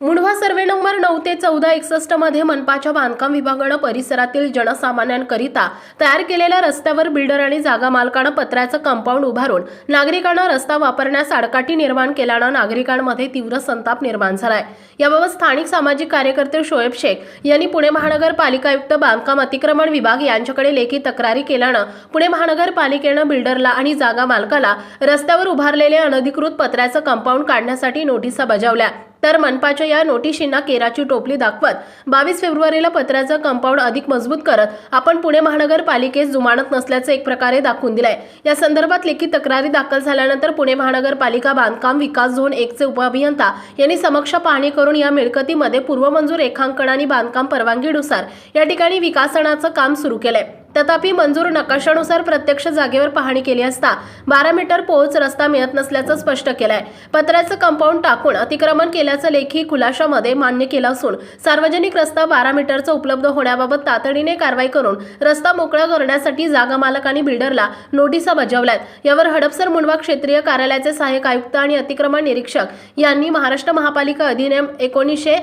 Mundhwa survey number नऊ ते चौदा एकसष्टमध्ये मनपाच्या बांधकाम विभागानं परिसरातील जनसामान्यांकरिता तयार केलेल्या रस्त्यावर बिल्डर आणि जागा मालकानं पत्र्याचं कंपाऊंड उभारून नागरिकांना रस्ता वापरण्यास आडकाठी निर्माण केल्यानं नागरिकांमध्ये तीव्र संताप निर्माण झालाय. याबाबत स्थानिक सामाजिक कार्यकर्ते शोएब शेख यांनी पुणे महानगरपालिका आयुक्त बांधकाम अतिक्रमण विभाग यांच्याकडे लेखी तक्रारी केल्यानं पुणे महानगरपालिकेनं बिल्डरला आणि जागा मालकाला रस्त्यावर उभारलेले अनधिकृत पत्र्याचं कंपाऊंड काढण्यासाठी नोटिसा बजावल्या. तर मनपाच्या या नोटिशींना केराची टोपली दाखवत बावीस फेब्रुवारीला पत्र्याचं कंपाऊंड अधिक मजबूत करत आपण पुणे महानगरपालिकेस जुमानत नसल्याचं एक प्रकारे दाखवून दिलंय. या संदर्भात लेखी तक्रारी दाखल झाल्यानंतर पुणे महानगरपालिका बांधकाम विकास झोन एकचे उपअभियंता यांनी समक्ष पाहणी करून या मिळकतीमध्ये पूर्वमंजूर रेखांकन आणि बांधकाम परवानगीनुसार या ठिकाणी विकासनाचं काम सुरू केलंय. तथापि मंजूर नकाशानुसार प्रत्यक्ष जागेवर पाहणी केली असता बारा मीटर पोहोच रस्ता मिळत नसल्याचं स्पष्ट केलंय. पत्र्याचं कंपाऊंड टाकून अतिक्रमण केल्याचं लेखी खुलाशामध्ये मान्य केलं असून सार्वजनिक रस्ता बारा मीटरचा उपलब्ध होण्याबाबत तातडीने कारवाई करून रस्ता मोकळा करण्यासाठी जागा मालकांनी बिल्डरला नोटिसा बजावल्यात. यावर हडपसर मुंडवा क्षेत्रीय कार्यालयाचे सहाय्यक आयुक्त आणि अतिक्रमण निरीक्षक यांनी महाराष्ट्र महापालिका अधिनियम एकोणीसशे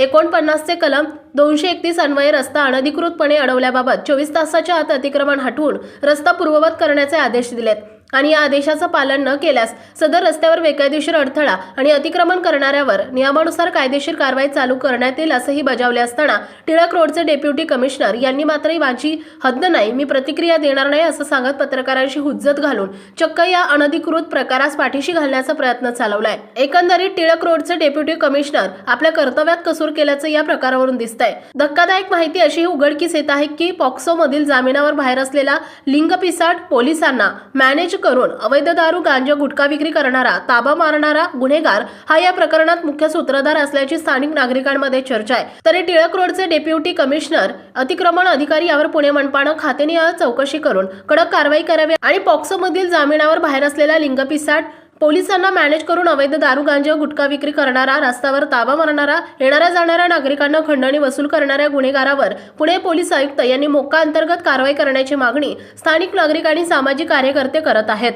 एकोणपन्नासचे कलम दोनशे एकतीस अन्वये रस्ता अनधिकृतपणे अडवल्याबाबत चोवीस तासाच्या आत अतिक्रमण हटवून रस्ता पूर्ववत करण्याचे आदेश दिलेत. आणि या आदेशाचं पालन न केल्यास सदर रस्त्यावर बेकायदेशीर अडथळा आणि अतिक्रमण करणाऱ्यावर नियमानुसार कायदेशीर कारवाई चालू करण्यात येईल असंही बजावले असताना टिळक रोडचे डेप्युटी कमिशनर यांनी मात्र माझी हद्द नाही मी प्रतिक्रिया देणार नाही असं सांगत पत्रकारांशी हुज्जत घालून चक्क या अनधिकृत प्रकारास पाठीशी घालण्याचा प्रयत्न चालवलाय. एकंदरीत टिळक रोडचे डेप्युटी कमिशनर आपल्या कर्तव्यात कसूर केल्याचं या प्रकारावरून दिसत आहे धक्कादायक माहिती अशी उघडकीस येत आहे की पॉक्सो मधील जामिनावर बाहेर असलेला लिंग पिसाट पोलिसांना मॅनेज करून अवैध दारू गांजा गुटखा विक्री करणारा ताबा मारणारा गुन्हेगार हा या प्रकरणात मुख्य सूत्रधार असल्याची स्थानिक नागरिकांमध्ये चर्चा आहे. तरी टिळक रोडचे डेप्युटी कमिशनर अतिक्रमण अधिकारी यावर पुणे मनपानं खातेनिहाय चौकशी करून कडक कारवाई करावी आणि पॉक्सो मधील जामिनावर बाहेर असलेला लिंगपिसाट पोलिसांना मॅनेज करून अवैध दारू गांजा गुटखा विक्री करणारा रस्त्यावर ताबा मारणारा येणाऱ्या जाणाऱ्या नागरिकांना खंडणी वसूल करणाऱ्या गुन्हेगारावर पुणे पोलीस आयुक्त यांनी मोक्का अंतर्गत कारवाई करण्याची मागणी स्थानिक नागरिक आणि सामाजिक कार्यकर्ते करत आहेत.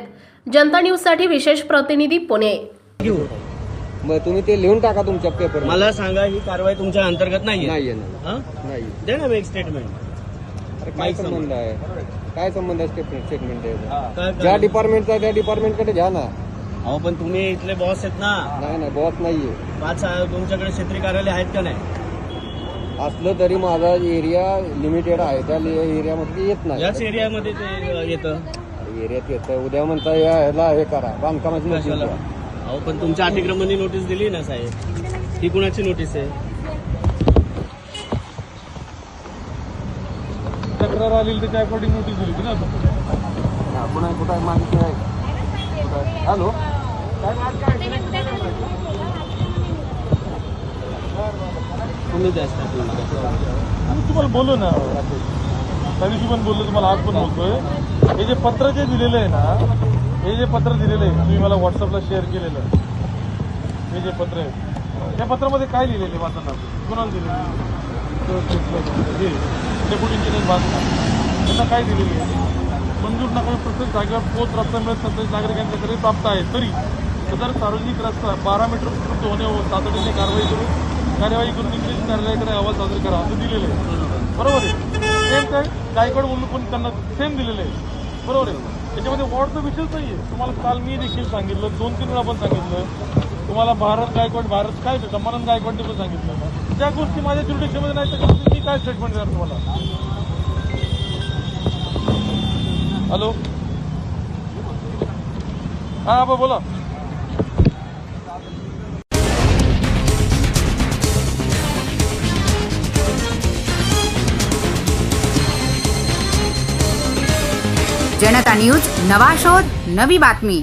जनता न्यूजसाठी विशेष प्रतिनिधी पुणे. मग तुम्ही ते लिहून टाका तुमच्या पेपर मला सांगा ही कारवाई तुमच्या अंतर्गत नाहीये? नाही आहे? नाही दे ना एक स्टेटमेंट अरे काय संबंध आहे? काय संबंध आहे स्टेटमेंट ज्या डिपार्टमेंटचा आहे त्या डिपार्टमेंटकडे घ्या ना. अहो पण तुम्ही इथले बॉस आहेत ना. नाही नाही बॉस नाहीये. पाच तुमच्याकडे क्षेत्रीय कार्यालय आहेत का नाही? असलं तरी माझा एरिया लिमिटेड आहे. त्या एरियामध्ये येत नाही. याच एरियामध्ये ते येतं. एरियात येतं. उद्या म्हणता या ह्याला हे करा. बांधकामाची नोटीस कशाला? द्या. अहो पण तुमच्या अतिक्रमणाची नोटीस दिली ना साहेब. ही कुणाची नोटीस आहे? तक्रार आलेली त्याच्या अकॉर्डिंग नोटीस दिली होती ना आपण. हा, कुणा कुठं आहे मागितली आहे आहे? हॅलो. तुम्ही तुम्हाला बोललो ना. त्या दिवशी पण बोललो तुम्हाला आज पण बोलतोय. हे जे पत्र जे दिलेलं आहे ना हे जे पत्र दिलेलं आहे तुम्ही मला व्हॉट्सअपला शेअर केलेलं. आहे. हे जे पत्र आहे त्या पत्रामध्ये काय लिहिलेलं आहे वाचना कोणाला दिलेलं डेप्युटी इंजिनियर बांधकाम त्यांना काय दिलेली आहे? मंजूर नका प्रत्येक जागेवर पोच रस्ता मिळत सत्तावीस नागरिकांच्याकडे प्राप्त आहे. तरी सदर सार्वजनिक रस्ता बारा मीटर उपलब्ध होणे तातडीने कारवाई करून कार्यवाही करून इंग्लिश कार्यालयाकडे अहवाल सादर करा असं दिलेलं आहे. बरोबर आहे. सेम काय गायकवाड बोललो पण त्यांना सेम दिलेलं आहे. बरोबर आहे. त्याच्यामध्ये वॉर्डचा विषयच नाही आहे तुम्हाला काल मी देखील सांगितलं दोन तीन वेळा पण सांगितलं. तुम्हाला भारत गायकवाड भारत काय होतं? समानंद गायकवाडने पण सांगितलं. त्या गोष्टी माझ्या जुडिशनमध्ये नाही तर मी काय स्टेटमेंट देणार तुम्हाला? हॅलो. हा आबा बोला. जनता न्यूज नवा शोध नवी बातमी.